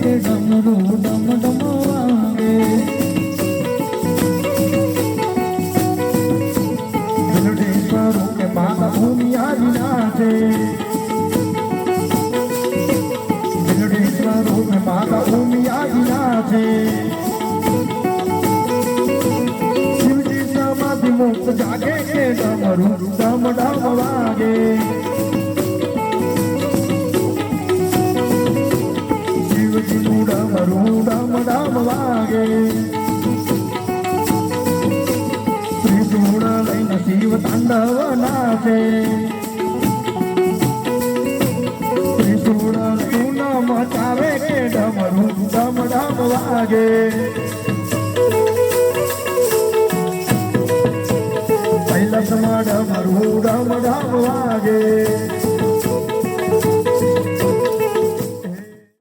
કે ડમરું ડમ ડમ વાગે વેલડેશ્વરો કે માતા ભૂમિયારી નાચે વેલડેશ્વરો કે માતા સમાધિ મુક્ત જાગે કે ડમરું ડમ ડમ ડમ વાગે ત્રિશૂળ લઈને શિવ તાંડવ નાચે ત્રિશૂળ તું મચાવે કે ડમરું ડમ ડમ વાગે. કૈલાસમાં ડમરું ડમ ડમ